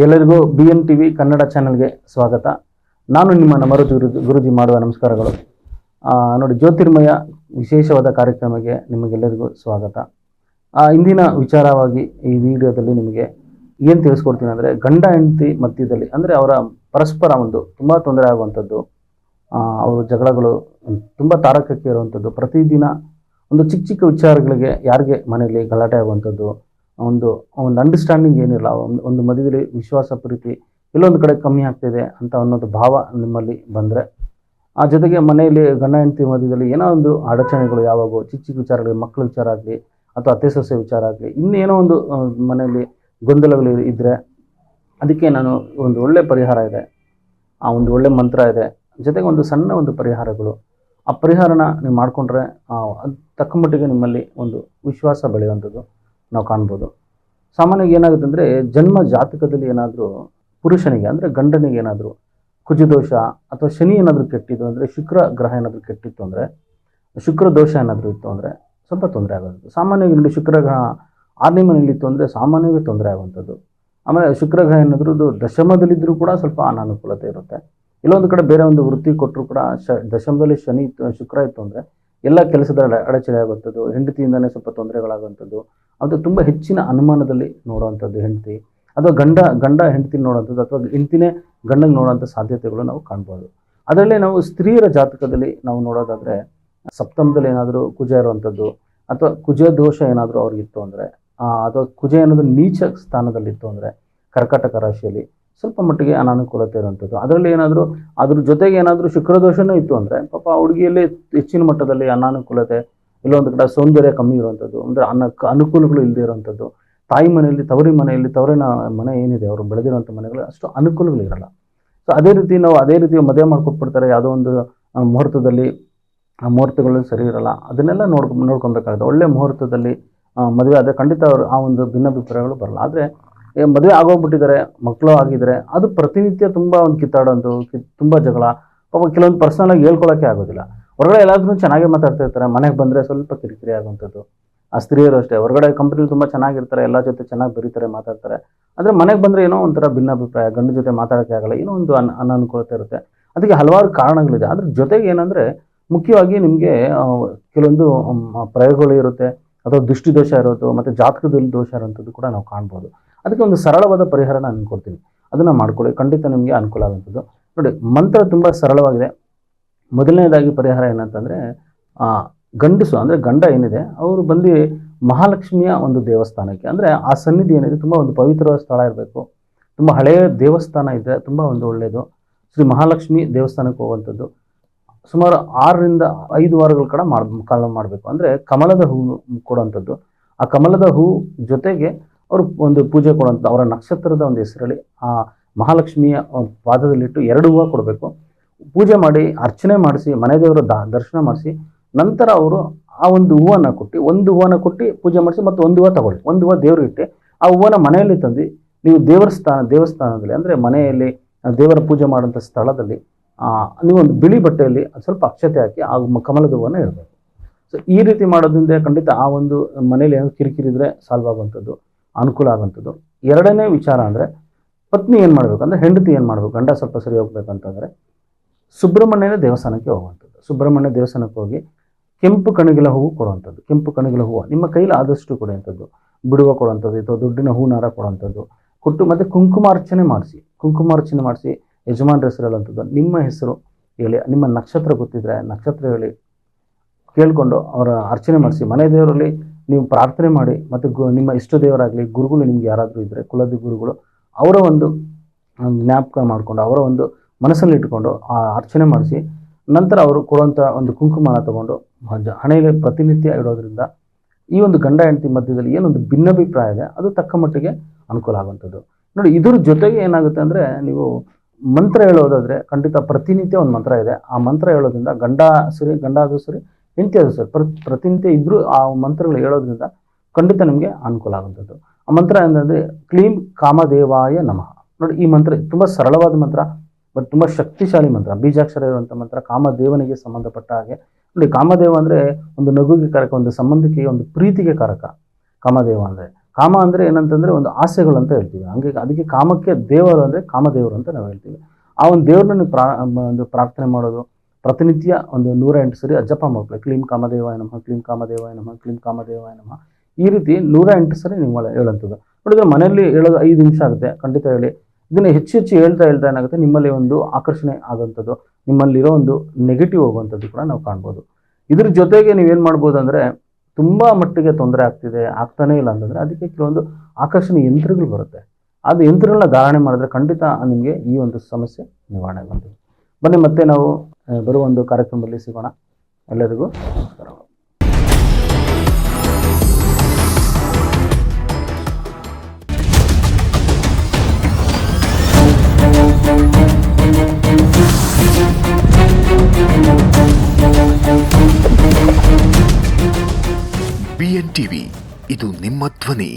ಎಲ್ಲರಿಗೂ B N T V Kannada ಚಾನೆಲ್ಗೆ ಸ್ವಾಗತ. ನಾನು ನಿಮ್ಮ ಗುರು- ಗುರುಜಿ ಮಾಡುವ ನಮಸ್ಕಾರಗಳು. ನೋಡಿ, ಜ್ಯೋತಿರ್ಮಯ ವಿಶೇಷವಾದ ಕಾರ್ಯಕ್ರಮಕ್ಕೆ ನಿಮಗೆಲ್ಲರಿಗೂ ಸ್ವಾಗತ. ಇಂದಿನ ವಿಚಾರವಾಗಿ ಈ ವಿಡಿಯೋದಲ್ಲಿ ನಿಮಗೆ ಏನು ತಿಳಿಸ್ಕೊಡ್ತೀನಿ ಅಂದರೆ, ಗಂಡ ಹೆಂಡತಿ ಮಧ್ಯದಲ್ಲಿ, ಅಂದರೆ ಅವರ ಪರಸ್ಪರ ಒಂದು ತುಂಬ ತೊಂದರೆ ಆಗುವಂಥದ್ದು ಅವರ ಜಗಳಗಳು ತುಂಬ ತಾರಕಕ್ಕೆ ಇರುವಂಥದ್ದು, ಪ್ರತಿದಿನ ಒಂದು ಚಿಕ್ಕ ಚಿಕ್ಕ ವಿಚಾರಗಳಿಗೆ ಯಾರಿಗೆ ಮನೆಯಲ್ಲಿ ಗಲಾಟೆ ಆಗುವಂಥದ್ದು ಒಂದು ಒಂದು ಅಂಡರ್ಸ್ಟ್ಯಾಂಡಿಂಗ್ ಏನಿಲ್ಲ, ಒಂದು ಒಂದು ಮಧ್ಯದಲ್ಲಿ ವಿಶ್ವಾಸ ಪ್ರೀತಿ ಎಲ್ಲೊಂದು ಕಡೆ ಕಮ್ಮಿ ಆಗ್ತಿದೆ ಅಂತ ಅನ್ನೋದು ಭಾವ ನಿಮ್ಮಲ್ಲಿ ಬಂದರೆ. ಆ ಜೊತೆಗೆ ಮನೆಯಲ್ಲಿ ಗಂಡ ಹೆಂಡತಿ ಮಧ್ಯದಲ್ಲಿ ಏನೋ ಒಂದು ಅಡಚಣೆಗಳು ಯಾವಾಗೋ, ಚಿಕ್ಕ ಚಿಕ್ಕ ವಿಚಾರಗಳು ಮಕ್ಕಳ ವಿಚಾರ ಆಗಲಿ, ಅಥವಾ ಅತ್ತೆ ಸೊಸೆ ವಿಚಾರ ಆಗಲಿ, ಇನ್ನೇನೋ ಒಂದು ಮನೆಯಲ್ಲಿ ಗೊಂದಲಗಳು ಇದ್ದರೆ ಅದಕ್ಕೆ ನಾನು ಒಂದು ಒಳ್ಳೆ ಪರಿಹಾರ ಇದೆ. ಆ ಒಂದು ಒಳ್ಳೆ ಮಂತ್ರ ಇದೆ. ಜೊತೆಗೆ ಒಂದು ಸಣ್ಣ ಒಂದು ಪರಿಹಾರಗಳು. ಆ ಪರಿಹಾರನ ನೀವು ಮಾಡಿಕೊಂಡ್ರೆ ಅದು ತಕ್ಕ ಮಟ್ಟಿಗೆ ನಿಮ್ಮಲ್ಲಿ ಒಂದು ವಿಶ್ವಾಸ ಬೆಳೆಯುವಂಥದ್ದು ನಾವು ಕಾಣ್ಬೋದು. ಸಾಮಾನ್ಯವಾಗಿ ಏನಾಗುತ್ತೆ ಅಂದರೆ ಜನ್ಮ ಜಾತಕದಲ್ಲಿ ಏನಾದರೂ ಪುರುಷನಿಗೆ ಅಂದರೆ ಗಂಡನಿಗೆ ಏನಾದರೂ ಕುಜದೋಷ ಅಥವಾ ಶನಿ ಏನಾದರೂ ಕೆಟ್ಟಿದ್ದು ಅಂದರೆ ಶುಕ್ರ ಗ್ರಹ ಏನಾದರೂ ಕೆಟ್ಟಿತ್ತು ಅಂದರೆ, ಶುಕ್ರ ದೋಷ ಏನಾದರೂ ಇತ್ತು ಅಂದರೆ ಸ್ವಲ್ಪ ತೊಂದರೆ ಆಗೋದು ಸಾಮಾನ್ಯವಾಗಿ ನೋಡಿ ಶುಕ್ರ ಗ್ರಹ ಆರನೇ ಮನೆಯಲ್ಲಿತ್ತು ಅಂದರೆ ಸಾಮಾನ್ಯವಾಗಿ ತೊಂದರೆ ಆಗುವಂಥದ್ದು. ಆಮೇಲೆ ಶುಕ್ರ ಗ್ರಹ ಅದು ದಶಮದಲ್ಲಿದ್ದರೂ ಕೂಡ ಸ್ವಲ್ಪ ಅನಾನುಕೂಲತೆ ಇರುತ್ತೆ. ಇಲ್ಲೊಂದು ಕಡೆ ಬೇರೆ ಒಂದು ವೃತ್ತಿ ಕೊಟ್ಟರು ಕೂಡ ಶ ದಶಮದಲ್ಲಿ ಶನಿ ಇತ್ತು, ಶುಕ್ರ ಇತ್ತು ಅಂದರೆ ಎಲ್ಲ ಕೆಲಸದ ಅಡೆ- ಅಡಚಣೆ ಆಗುವಂಥದ್ದು ಹೆಂಡತಿಯಿಂದನೇ ಸ್ವಲ್ಪ ತೊಂದರೆಗಳಾಗುವಂಥದ್ದು, ಅದು ತುಂಬ ಹೆಚ್ಚಿನ ಅನುಮಾನದಲ್ಲಿ ನೋಡುವಂಥದ್ದು ಹೆಂಡತಿ. ಅಥವಾ ಗಂಡ ಗಂಡ ಹೆಂಡತಿ ನೋಡುವಂಥದ್ದು ಅಥವಾ ಹೆಂಡತಿನೇ ಗಂಡಂಗೆ ನೋಡುವಂಥ ಸಾಧ್ಯತೆಗಳು ನಾವು ಕಾಣ್ಬೋದು. ಅದರಲ್ಲೇ ನಾವು ಸ್ತ್ರೀಯರ ಜಾತಕದಲ್ಲಿ ನಾವು ನೋಡೋದಾದರೆ, ಸಪ್ತಮದಲ್ಲಿ ಏನಾದರೂ ಕುಜ ಇರುವಂಥದ್ದು, ಅಥವಾ ಕುಜ ದೋಷ ಏನಾದರೂ ಅವ್ರಿಗಿತ್ತು ಅಂದರೆ ಅಥವಾ ಕುಜ ಏನಾದರೂ ನೀಚ ಸ್ಥಾನದಲ್ಲಿತ್ತು ಅಂದರೆ, ಕರ್ಕಾಟಕ ರಾಶಿಯಲ್ಲಿ ಸ್ವಲ್ಪ ಮಟ್ಟಿಗೆ ಅನಾನುಕೂಲತೆ ಇರುವಂಥದ್ದು. ಅದರಲ್ಲಿ ಏನಾದರೂ, ಅದ್ರ ಜೊತೆಗೆ ಏನಾದರೂ ಶುಕ್ರದೋಷನೂ ಇತ್ತು ಅಂದರೆ, ಪಾಪ ಹುಡುಗಿಯಲ್ಲಿ ಹೆಚ್ಚಿನ ಮಟ್ಟದಲ್ಲಿ ಅನಾನುಕೂಲತೆ, ಇಲ್ಲೊಂದು ಕಡೆ ಸೌಂದರ್ಯ ಕಮ್ಮಿ ಇರುವಂಥದ್ದು, ಅಂದರೆ ಅನ, ಅನುಕೂಲಗಳು ಇಲ್ಲದೆ ಇರುವಂಥದ್ದು. ತಾಯಿ ಮನೆಯಲ್ಲಿ, ತವರಿ ಮನೆಯಲ್ಲಿ, ತವರಿನ ಮನೆ ಏನಿದೆ, ಅವರು ಬೆಳೆದಿರುವಂಥ ಮನೆಗಳು ಅಷ್ಟು ಅನುಕೂಲಗಳು ಇರಲ್ಲ. ಸೊ ಅದೇ ರೀತಿ ನಾವು ಅದೇ ರೀತಿ ಮದುವೆ ಮಾಡ್ಕೊಟ್ಬಿಡ್ತಾರೆ, ಯಾವುದೋ ಒಂದು ಮುಹೂರ್ತದಲ್ಲಿ, ಆ ಮುಹೂರ್ತಗಳು ಸರಿ ಇರಲ್ಲ. ಅದನ್ನೆಲ್ಲ ನೋಡ್ಕೊ, ನೋಡ್ಕೊಬೇಕಾಗುತ್ತೆ. ಒಳ್ಳೆ ಮುಹೂರ್ತದಲ್ಲಿ ಮದುವೆ ಆದರೆ ಖಂಡಿತ ಅವರು ಆ ಒಂದು ಭಿನ್ನಾಭಿಪ್ರಾಯಗಳು ಬರಲ್ಲ. ಆದರೆ ಮದುವೆ ಆಗೋಗ್ಬಿಟ್ಟಿದ್ದಾರೆ ಮಕ್ಕಳು ಆಗಿದ್ದಾರೆ. ಅದು ಪ್ರತಿನಿತ್ಯ ತುಂಬ ಒಂದು ಕಿತ್ತಾಡೋದು ತುಂಬ ಜಗಳ. ಪಾಪ ಕೆಲವೊಂದು ಪರ್ಸನಲಾಗಿ ಹೇಳ್ಕೊಳಕ್ಕೆ ಆಗೋದಿಲ್ಲ. ಹೊರಗಡೆ ಎಲ್ಲಾದ್ರೂ ಚೆನ್ನಾಗಿ ಮಾತಾಡ್ತಾ ಇರ್ತಾರೆ. ಮನೆಗೆ ಬಂದರೆ ಸ್ವಲ್ಪ ಕಿರಿಕಿರಿ ಆಗುವಂಥದ್ದು. ಆ ಸ್ತ್ರೀಯರು ಅಷ್ಟೇ. ಹೊರಗಡೆ ಕಂಪ್ನಿಲಿ ತುಂಬ ಚೆನ್ನಾಗಿರ್ತಾರೆ. ಎಲ್ಲ ಜೊತೆ ಚೆನ್ನಾಗಿ ಬರೀತಾರೆ, ಮಾತಾಡ್ತಾರೆ. ಆದರೆ ಮನೆಗೆ ಬಂದರೆ ಏನೋ ಒಂಥರ ಭಿನ್ನಾಭಿಪ್ರಾಯ, ಗಂಡ ಜೊತೆ ಮಾತಾಡೋಕ್ಕೆ ಆಗಲ್ಲ, ಏನೋ ಒಂದು ಅನ್, ಅನನುಕೂಲತೆ ಇರುತ್ತೆ. ಅದಕ್ಕೆ ಹಲವಾರು ಕಾರಣಗಳಿದೆ. ಅದ್ರ ಜೊತೆಗೆ ಏನಂದರೆ ಮುಖ್ಯವಾಗಿ ನಿಮಗೆ ಕೆಲವೊಂದು ಪ್ರಯೋಗಗಳು ಇರುತ್ತೆ. ಅಥವಾ ದೃಷ್ಟಿದೋಷ ಇರೋದು ಮತ್ತು ಜಾತಕದಲ್ಲಿ ದೋಷ ಇರೋಂಥದ್ದು ಕೂಡ ನಾವು ಕಾಣ್ಬೋದು. ಅದಕ್ಕೆ ಒಂದು ಸರಳವಾದ ಪರಿಹಾರ ನಾನು ಕೊಡ್ತೀನಿ. ಅದನ್ನು ಮಾಡ್ಕೊಳ್ಳಿ. ಖಂಡಿತ ನಿಮಗೆ ಅನುಕೂಲ ಆಗುವಂಥದ್ದು ನೋಡಿ, ಮಂತ್ರ ತುಂಬ ಸರಳವಾಗಿದೆ. ಮೊದಲನೇದಾಗಿ ಪರಿಹಾರ ಏನಂತಂದರೆ ಗಂಡಸು, ಅಂದರೆ ಗಂಡ ಏನಿದೆ, ಅವರು ಬಂದು ಮಹಾಲಕ್ಷ್ಮಿಯ ಒಂದು ದೇವಸ್ಥಾನಕ್ಕೆ, ಅಂದರೆ ಆ ಸನ್ನಿಧಿ ಏನಿದೆ, ತುಂಬ ಒಂದು ಪವಿತ್ರವಾದ ಸ್ಥಳ ಇರಬೇಕು. ತುಂಬ ಹಳೆಯ ದೇವಸ್ಥಾನ ಇದೆ ತುಂಬ ಒಂದು ಒಳ್ಳೆಯದು ಶ್ರೀ ಮಹಾಲಕ್ಷ್ಮಿ ದೇವಸ್ಥಾನಕ್ಕೆ ಹೋಗುವಂಥದ್ದು. ಸುಮಾರು ಆರರಿಂದ ಐದು ವಾರಗಳ ಕಡೆ ಮಾಡ, ಕಾಲ ಮಾಡಬೇಕು. ಅಂದರೆ ಕಮಲದ ಹೂವು ಕೊಡುವಂಥದ್ದು. ಆ ಕಮಲದ ಹೂ ಜೊತೆಗೆ ಅವರು ಒಂದು ಪೂಜೆ ಕೊಡುವಂಥ, ಅವರ ನಕ್ಷತ್ರದ ಒಂದು ಹೆಸರಲ್ಲಿ ಆ ಮಹಾಲಕ್ಷ್ಮಿಯ ಪಾದದಲ್ಲಿಟ್ಟು ಎರಡು ಹೂವು ಕೊಡಬೇಕು. ಪೂಜೆ ಮಾಡಿ, ಅರ್ಚನೆ ಮಾಡಿಸಿ, ಮನೆ ದೇವರ ದರ್ಶನ ಮಾಡಿಸಿ, ನಂತರ ಅವರು ಆ ಒಂದು ಹೂವನ್ನು ಕೊಟ್ಟು, ಒಂದು ಹೂವನ್ನು ಕೊಟ್ಟು ಪೂಜೆ ಮಾಡಿಸಿ ಮತ್ತು ಒಂದು ಹೂವು ತಗೊಳ್ಳಿ. ಒಂದು ಹೂವು ದೇವರಿಟ್ಟು ಆ ಹೂವನ್ನು ಮನೆಯಲ್ಲಿ ತಂದು, ನೀವು ದೇವರ ಸ್ಥಾನ, ದೇವಸ್ಥಾನದಲ್ಲಿ, ಅಂದರೆ ಮನೆಯಲ್ಲಿ ದೇವರ ಪೂಜೆ ಮಾಡುವಂಥ ಸ್ಥಳದಲ್ಲಿ ನೀವೊಂದು ಬಿಳಿ ಬಟ್ಟೆಯಲ್ಲಿ ಸ್ವಲ್ಪ ಅಕ್ಷತೆ ಹಾಕಿ ಆ ಕಮಲದ ಹೂವನ್ನು ಇಡಬೇಕು. ಸೊ ಈ ರೀತಿ ಮಾಡೋದ್ರಿಂದ ಖಂಡಿತ ಆ ಒಂದು ಮನೇಲಿ ಕಿರಿಕಿರಿ ಇದ್ರೆ ಸಾಲ್ವ್ ಆಗುವಂಥದ್ದು, ಅನುಕೂಲ ಆಗುವಂಥದ್ದು. ಎರಡನೇ ವಿಚಾರ ಅಂದರೆ ಪತ್ನಿ ಏನು ಮಾಡಬೇಕು ಅಂದರೆ ಹೆಂಡತಿ ಏನು ಮಾಡಬೇಕು? ಗಂಡ ಸ್ವಲ್ಪ ಸರಿ ಹೋಗ್ಬೇಕಂತಂದರೆ ಸುಬ್ರಹ್ಮಣ್ಯನ ದೇವಸ್ಥಾನಕ್ಕೆ ಹೋಗುವಂಥದ್ದು. ಸುಬ್ರಹ್ಮಣ್ಯ ದೇವಸ್ಥಾನಕ್ಕೆ ಹೋಗಿ ಕೆಂಪು ಕಣಗಿಲ ಹೂವು ಕೊಡುವಂಥದ್ದು. ಕೆಂಪು ಕಣಗಿಲ ಹೂವು. ನಿಮ್ಮ ಕೈಲಿ ಆದಷ್ಟು ಕೊಡುವಂಥದ್ದು. ಬಿಡುವ ಕೊಡುವಂಥದ್ದು, ಅಥವಾ ದುಡ್ಡಿನ ಹೂನಾರ ಕೊಡುವಂಥದ್ದು. ಕೊಟ್ಟು ಮತ್ತು ಕುಂಕುಮಾರ್ಚನೆ ಮಾಡಿಸಿ. ಕುಂಕುಮಾರ್ಚನೆ ಮಾಡಿಸಿ ಯಜಮಾನ್ರ ಹೆಸರು ನಿಮ್ಮ ಹೆಸರು ಹೇಳಿ, ನಿಮ್ಮ ನಕ್ಷತ್ರ ಗೊತ್ತಿದ್ರೆ ನಕ್ಷತ್ರ ಹೇಳಿ ಕೇಳಿಕೊಂಡು ಅವರ ಅರ್ಚನೆ ಮಾಡಿಸಿ. ಮನೆ ದೇವರಲ್ಲಿ ನೀವು ಪ್ರಾರ್ಥನೆ ಮಾಡಿ ಮತ್ತು ಗು, ನಿಮ್ಮ ಇಷ್ಟ ದೇವರಾಗಲಿ, ಗುರುಗಳು ನಿಮ್ಗೆ ಯಾರಾದರೂ ಇದ್ದರೆ ಕುಲದ ಗುರುಗಳು, ಅವರ ಒಂದು ಜ್ಞಾಪಕ ಮಾಡಿಕೊಂಡು, ಅವರ ಒಂದು ಮನಸ್ಸಲ್ಲಿ ಇಟ್ಕೊಂಡು ಆ ಅರ್ಚನೆ ಮಾಡಿಸಿ, ನಂತರ ಅವರು ಕೊಡುವಂಥ ಒಂದು ಕುಂಕುಮನ ತಗೊಂಡು ಹಣೆಗೆ ಪ್ರತಿನಿತ್ಯ ಇಡೋದ್ರಿಂದ ಈ ಒಂದು ಗಂಡ ಹೆಂಡತಿ ಮಧ್ಯದಲ್ಲಿ ಏನೊಂದು ಭಿನ್ನಾಭಿಪ್ರಾಯ ಇದೆ, ಅದು ತಕ್ಕ ಮಟ್ಟಿಗೆ ಅನುಕೂಲ ಆಗುವಂಥದ್ದು. ನೋಡಿ, ಇದ್ರ ಜೊತೆಗೆ ಏನಾಗುತ್ತೆ ಅಂದರೆ ನೀವು ಮಂತ್ರ ಹೇಳೋದಾದರೆ ಖಂಡಿತ ಪ್ರತಿನಿತ್ಯ ಒಂದು ಮಂತ್ರ ಇದೆ. ಆ ಮಂತ್ರ ಹೇಳೋದ್ರಿಂದ ಗಂಡ ಸರಿ ಗಂಡ ಆದರೂ ಸರಿ ಹೆಂಡತಿ ಆದರೂ ಸರಿ ಪ್ರ ಪ್ರತಿನಿತ್ಯ ಇದ್ದರೂ ಆ ಮಂತ್ರಗಳು ಹೇಳೋದ್ರಿಂದ ಖಂಡಿತ ನಿಮಗೆ ಅನುಕೂಲ ಆಗುವಂಥದ್ದು. ಆ ಮಂತ್ರ ಏನಂದರೆ ಕ್ಲೀಂ ಕಾಮದೇವಾಯ ನಮಃ. ನೋಡಿ ಈ ಮಂತ್ರ ತುಂಬ ಸರಳವಾದ ಮಂತ್ರ, ಬಟ್ ತುಂಬ ಶಕ್ತಿಶಾಲಿ ಮಂತ್ರ. ಬೀಜಾಕ್ಷರ ಇರುವಂಥ ಮಂತ್ರ ಕಾಮದೇವನಿಗೆ ಸಂಬಂಧಪಟ್ಟ ಹಾಗೆ. ನೋಡಿ ಕಾಮದೇವ ಅಂದರೆ ಒಂದು ನಗುಗೆ ಕಾರಕ, ಒಂದು ಸಂಬಂಧಕ್ಕೆ, ಒಂದು ಪ್ರೀತಿಗೆ ಕಾರಕ ಕಾಮದೇವ ಅಂದರೆ. ಕಾಮ ಅಂದರೆ ಏನಂತಂದರೆ ಒಂದು ಆಸೆಗಳು ಅಂತ ಹೇಳ್ತೀವಿ. ಹಂಗೆ ಅದಕ್ಕೆ ಕಾಮಕ್ಕೆ ದೇವರು ಅಂದರೆ ಕಾಮದೇವರು ಅಂತ ನಾವು ಹೇಳ್ತೀವಿ. ಆ ಒಂದು ದೇವ್ರನ್ನ ನೀವು ಪ್ರಾ ಒಂದು ಪ್ರಾರ್ಥನೆ ಮಾಡೋದು, ಪ್ರತಿನಿತ್ಯ ಒಂದು ನೂರ ಎಂಟು ಸರಿ ಅಜ್ಜಪ್ಪ ಮಾಡ್ಕೊಳ್ಳಿ ಕ್ಲೀಂ ಕಾಮದೇವಾಯ ನಮಃ, ಕ್ಲೀಂ ಕಾಮದೇವಾಯ ನಮಃ, ಕ್ಲೀಂ ಕಾಮದೇವಾಯ ನಮಃ. ಈ ರೀತಿ ನೂರ ಎಂಟು ಸರಿ ನೀವು ಹೇಳೋಂಥದ್ದು. ನೋಡಿದ್ರೆ ಮನೆಯಲ್ಲಿ ಹೇಳೋದು ಐದು ನಿಮಿಷ ಆಗುತ್ತೆ. ಖಂಡಿತ ಹೇಳಿ. ಇದನ್ನು ಹೆಚ್ಚು ಹೆಚ್ಚು ಹೇಳ್ತಾ ಹೇಳ್ತಾ ಏನಾಗುತ್ತೆ? ನಿಮ್ಮಲ್ಲಿ ಒಂದು ಆಕರ್ಷಣೆ ಆಗೋಂಥದ್ದು ನಿಮ್ಮಲ್ಲಿರೋ ಒಂದು ನೆಗೆಟಿವ್ ಹೋಗುವಂಥದ್ದು ಕೂಡ ನಾವು ಕಾಣ್ಬೋದು. ಇದ್ರ ಜೊತೆಗೆ ನೀವೇನು ಮಾಡ್ಬೋದು ಅಂದರೆ ತುಂಬ ಮಟ್ಟಿಗೆ ತೊಂದರೆ ಆಗ್ತಿದೆ, ಆಗ್ತಾನೇ ಇಲ್ಲ ಅಂತಂದರೆ ಅದಕ್ಕೆ ಕೆಲವೊಂದು ಆಕರ್ಷಣೆ ಯಂತ್ರಗಳು ಬರುತ್ತೆ. ಅದು ಯಂತ್ರಗಳನ್ನ ಧಾರಣೆ ಮಾಡಿದ್ರೆ ಖಂಡಿತ ನಿಮಗೆ ಈ ಒಂದು ಸಮಸ್ಯೆ ನಿವಾರಣೆ ಬಂದಿದೆ ಬನ್ನಿ ಮತ್ತೆ ನಾವು ಬರುವ ಒಂದು ಕಾರ್ಯಕ್ರಮದಲ್ಲಿ ಸಿಗೋಣ. ಎಲ್ಲರಿಗೂ ನಮಸ್ಕಾರಗಳು. মধ্যে